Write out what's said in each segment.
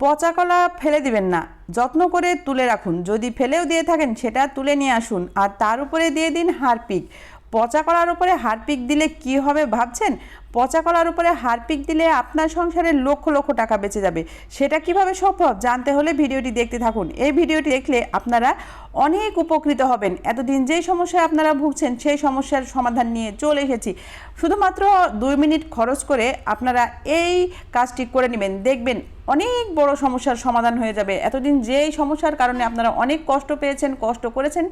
পচা কলা ফেলে দিবেন না। যত্ন করে তুলে রাখুন। যদি ফেলেও দিয়ে থাকেন, সেটা তুলে নিয়ে আসুন। আর তার উপরে দিয়ে দিন হারপিক। পচা কলার উপরে হারপিক দিলে কি হবে ভাবছেন? পচা কলার উপরে হারপিক দিলে আপনার সংসারে লক্ষ লক্ষ টাকা বেঁচে যাবে। সেটা কীভাবে সম্ভব? জানতে হলে ভিডিওটি দেখতে থাকুন। এই ভিডিওটি দেখলে আপনারা অনেক উপকৃত হবেন। এতদিন যেই সমস্যায় আপনারা ভুগছেন, সেই সমস্যার সমাধান নিয়ে চলে এসেছি। শুধুমাত্র দুই মিনিট খরচ করে আপনারা এই কাজটি করে নেবেন। দেখবেন অনেক বড় সমস্যার সমাধান হয়ে যাবে। এতদিন যেই সমস্যার কারণে আপনারা অনেক কষ্ট পেয়েছেন, কষ্ট করেছেন,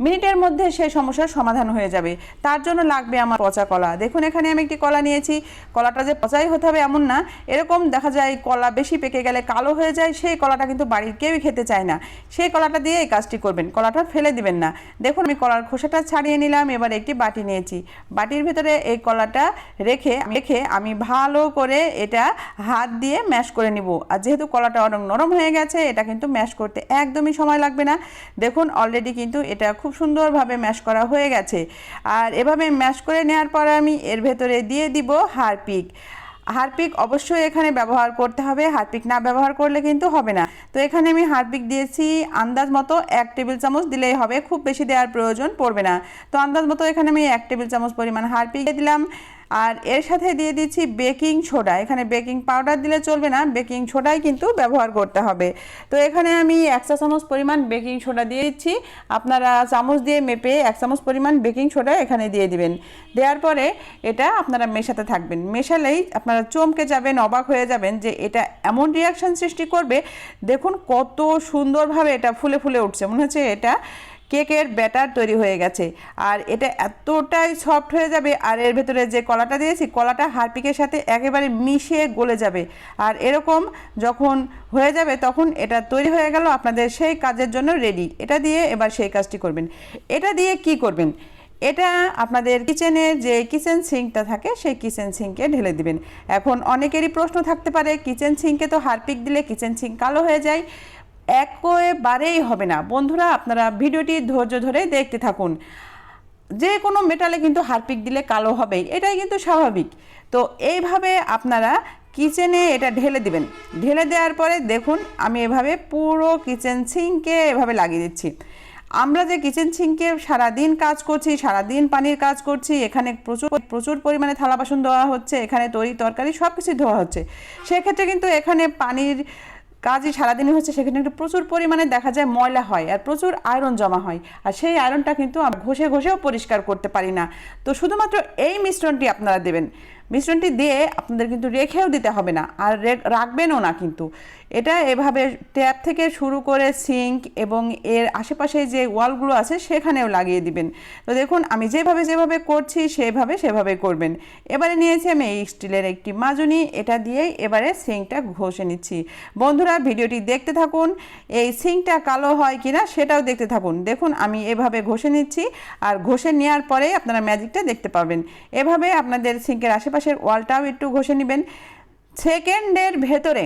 মিনিটের মধ্যে সেই সমস্যার সমাধান হয়ে যাবে। তার জন্য লাগবে আমার পচা কলা। দেখুন, এখানে আমি একটি কলা নিয়েছি। কলাটা যে পচাই হতে হবে এমন না। এরকম দেখা যায় কলা বেশি পেকে গেলে কালো হয়ে যায়, সেই কলাটা কিন্তু বাড়ির কেউই খেতে চায় না। সেই কলাটা দিয়ে এই কাজটি করবেন। কলাটা ফেলে দিবেন না। দেখুন, আমি কলার খোসাটা ছাড়িয়ে নিলাম। এবার একটি বাটি নিয়েছি। বাটির ভিতরে এই কলাটা রেখে রেখে আমি ভালো করে এটা হাত দিয়ে ম্যাশ করে নিব। আর যেহেতু কলাটা অনেক নরম হয়ে গেছে, এটা কিন্তু ম্যাশ করতে একদমই সময় লাগবে না। দেখুন অলরেডি কিন্তু এটা খুব সুন্দরভাবে ম্যাশ করা হয়ে গেছে। আর এভাবে ম্যাশ করে নেওয়ার পরে আমি এর ভেতরে দিয়ে দিব হারপিক। হারপিক অবশ্যই এখানে ব্যবহার করতে হবে। হারপিক না ব্যবহার করলে কিন্তু হবে না। তো এখানে আমি হারপিক দিয়েছি। আন্দাজ মতো এক টেবিল চামচ দিলেই হবে। খুব বেশি দেওয়ার প্রয়োজন পড়বে না। তো আন্দাজ মতো এখানে আমি এক টেবিল চামচ পরিমাণ হারপিক দিলাম। আর এর সাথে দিয়ে দিচ্ছি বেকিং সোডা। এখানে বেকিং পাউডার দিলে চলবে না, বেকিং সোডাই কিন্তু ব্যবহার করতে হবে। তো এখানে আমি এক চা চামচ পরিমাণ বেকিং সোডা দিয়ে দিচ্ছি। আপনারা চামচ দিয়ে মেপে এক চামচ পরিমাণ বেকিং সোডা এখানে দিয়ে দিবেন। দেওয়ার পরে এটা আপনারা মেশাতে থাকবেন। মেশালেই আপনারা চমকে যাবেন, অবাক হয়ে যাবেন যে এটা এমন রিয়াকশন সৃষ্টি করবে। দেখুন কত সুন্দরভাবে এটা ফুলে ফুলে উঠছে। মনে হচ্ছে এটা কেকের ব্যাটার তৈরি হয়ে গেছে। আর এটা এতটাই সফট হয়ে যাবে, আর এর ভেতরে যে কলাটা দিয়েছি, কলাটা হারপিকের সাথে একেবারে মিশিয়ে গলে যাবে। আর এরকম যখন হয়ে যাবে, তখন এটা তৈরি হয়ে গেল আপনাদের সেই কাজের জন্য রেডি এটা দিয়ে এবার সেই কাজটি করবেন। এটা দিয়ে কি করবেন? এটা আপনাদের কিচেনের যে কিচেন সিঙ্কটা থাকে, সেই কিচেন সিঙ্কে ঢেলে দিবেন। এখন অনেকেরই প্রশ্ন থাকতে পারে কিচেন সিঙ্কে তো হারপিক দিলে কিচেন সিঙ্ক কালো হয়ে যায়। একেবারেই হবে না। বন্ধুরা, আপনারা ভিডিওটি ধৈর্য ধরে দেখতে থাকুন। যে কোনো মেটালে কিন্তু হারপিক দিলে কালো হবেই, এটাই কিন্তু স্বাভাবিক। তো এইভাবে আপনারা কিচেনে এটা ঢেলে দিবেন। ঢেলে দেওয়ার পরে দেখুন, আমি এভাবে পুরো কিচেন সিঙ্কে এভাবে লাগিয়ে দিচ্ছি। আমরা যে কিচেন সিঙ্কে সারাদিন কাজ করছি, সারাদিন পানির কাজ করছি, এখানে প্রচুর প্রচুর পরিমাণে থালা বাসন ধোয়া হচ্ছে, এখানে তরি, তরকারি সব কিছুই ধোয়া হচ্ছে। সেক্ষেত্রে কিন্তু এখানে পানির কাজই সারাদিনই হচ্ছে, সেখানে একটু প্রচুর পরিমাণে দেখা যায় ময়লা হয় আর প্রচুর আয়রন জমা হয়। আর সেই আয়রনটা কিন্তু ঘষে ঘষেও পরিষ্কার করতে পারি না। তো শুধুমাত্র এই মিশ্রণটি আপনারা দেবেন। মিশ্রণটি দিয়ে আপনাদের কিন্তু রেখেও দিতে হবে না, আর রাখবেনও না কিন্তু। এটা এভাবে ট্যাপ থেকে শুরু করে সিঙ্ক এবং এর আশেপাশে যে ওয়ালগুলো আছে সেখানেও লাগিয়ে দিবেন। তো দেখুন, আমি যেভাবে যেভাবে করছি সেভাবে সেভাবে করবেন। এবারে নিয়েছি আমি এই স্টিলের একটি মাজুনি, এটা দিয়েই এবারে সিঙ্কটা ঘষে নিচ্ছি। বন্ধুরা, ভিডিওটি দেখতে থাকুন, এই সিঙ্কটা কালো হয় কি না সেটাও দেখতে থাকুন। দেখুন, আমি এভাবে ঘষে নিচ্ছি, আর ঘষে নেওয়ার পরে আপনারা ম্যাজিকটা দেখতে পাবেন। এভাবে আপনাদের সিঙ্কের আশেপাশের ওয়ালটাও একটু ঘষে নেবেন। সেকেন্ডের ভেতরে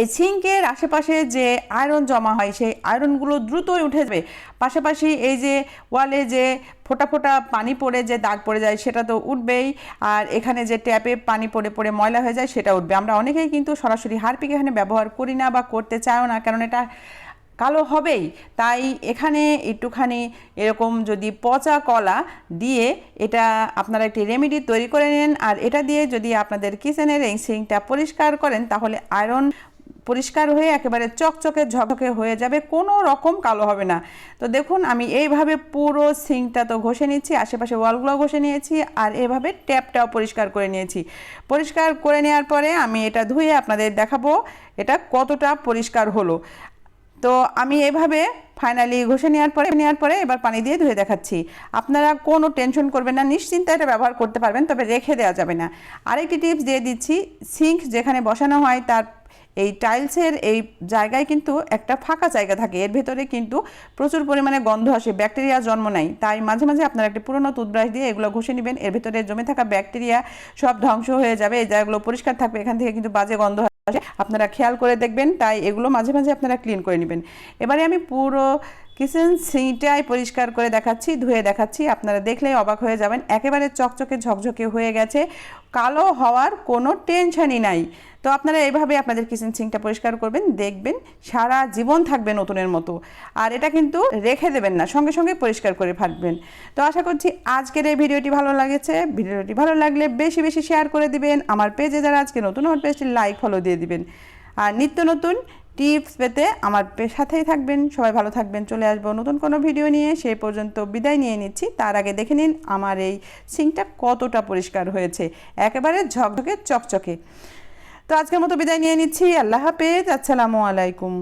এই সিঙ্কের আশেপাশে যে আয়রন জমা হয়, সেই আয়রনগুলো দ্রুতই উঠে যাবে। পাশাপাশি এই যে ওয়ালে যে ফোটা ফোটা পানি পড়ে, যে দাগ পড়ে যায়, সেটা তো উঠবেই। আর এখানে যে ট্যাপে পানি পড়ে পড়ে ময়লা হয়ে যায়, সেটা উঠবে। আমরা অনেকেই কিন্তু সরাসরি হারপিক এখানে ব্যবহার করি না বা করতে চাইও না, কারণ এটা কালো হবেই। তাই এখানে একটুখানি এরকম যদি পচা কলা দিয়ে এটা আপনারা একটি রেমেডি তৈরি করে নেন। আর এটা দিয়ে যদি আপনাদের কিচেনের এই পরিষ্কার করেন, তাহলে আয়রন পরিষ্কার হয়ে একেবারে চকচকে ঝকঝকে হয়ে যাবে, কোনো রকম কালো হবে না। তো দেখুন, আমি এইভাবে পুরো সিঙ্কটা তো ঘষে নিচ্ছি, আশেপাশে ওয়ালগুলো ঘষে নিয়েছি, আর এভাবে ট্যাপটাও পরিষ্কার করে নিয়েছি। পরিষ্কার করে নেওয়ার পরে আমি এটা ধুয়ে আপনাদের দেখাবো, এটা কতটা পরিষ্কার হলো। তো আমি এভাবে ফাইনালি ঘষে নেওয়ার পরে নেওয়ার পরে এবার পানি দিয়ে ধুয়ে দেখাচ্ছি। আপনারা কোনো টেনশন করবেন না, নিশ্চিন্তে এটা ব্যবহার করতে পারবেন, তবে রেখে দেওয়া যাবে না। আরেকটি টিপস দিয়ে দিচ্ছি সিঙ্ক যেখানে বসানো হয় তার এই টাইলসের এই জায়গায় কিন্তু একটা ফাঁকা জায়গা থাকে। এর ভেতরে কিন্তু প্রচুর পরিমাণে গন্ধ আসে ব্যাকটেরিয়া জন্ম নেয় তাই মাঝে মাঝে আপনারা একটি পুরনো টুথব্রাশ দিয়ে এগুলো ঘষে নেবেন। এর ভেতরে জমে থাকা ব্যাকটেরিয়া সব ধ্বংস হয়ে যাবে, এই জায়গাগুলো পরিষ্কার থাকবে, এখান থেকে কিন্তু বাজে গন্ধ আপনারা খেয়াল করে দেখবেন, তাই এগুলো মাঝে মাঝে আপনারা ক্লিন করে নেবেন। এবারে আমি পুরো কিচেন সিঁটাই পরিষ্কার করে দেখাচ্ছি, ধুয়ে দেখাচ্ছি। আপনারা দেখলেই অবাক হয়ে যাবেন, একেবারে চকচকে ঝকঝকে হয়ে গেছে। কালো হওয়ার কোনো টেনশনই নাই। তো আপনারা এইভাবে আপনাদের কিচেন সিঙ্কটা পরিষ্কার করবেন, দেখবেন সারা জীবন থাকবে নতুনের মতো। আর এটা কিন্তু রেখে দেবেন না, সঙ্গে সঙ্গে পরিষ্কার করে ফাটবেন। তো আশা করছি আজকের এই ভিডিওটি ভালো লাগেছে। ভিডিওটি ভালো লাগলে বেশি বেশি শেয়ার করে দিবেন। আমার পেজে যারা আজকে নতুন, আমার পেজটি লাইক ফলো দিয়ে দিবেন। আর নিত্য নতুন টিপস পেতে আমার সাথেই থাকবেন। সবাই ভালো থাকবেন। চলে আসব নতুন কোনো ভিডিও নিয়ে। সেই পর্যন্ত বিদায় নিয়ে নিচ্ছি। তার আগে দেখে নিন আমার এই সিংটা কতটা পরিষ্কার হয়েছে। একেবারে ঝকঝকে, চকচকে। তো আজকের মতো বিদায় নিয়ে নিচ্ছি। আল্লাহ হাফেজ। আসসালামু আলাইকুম।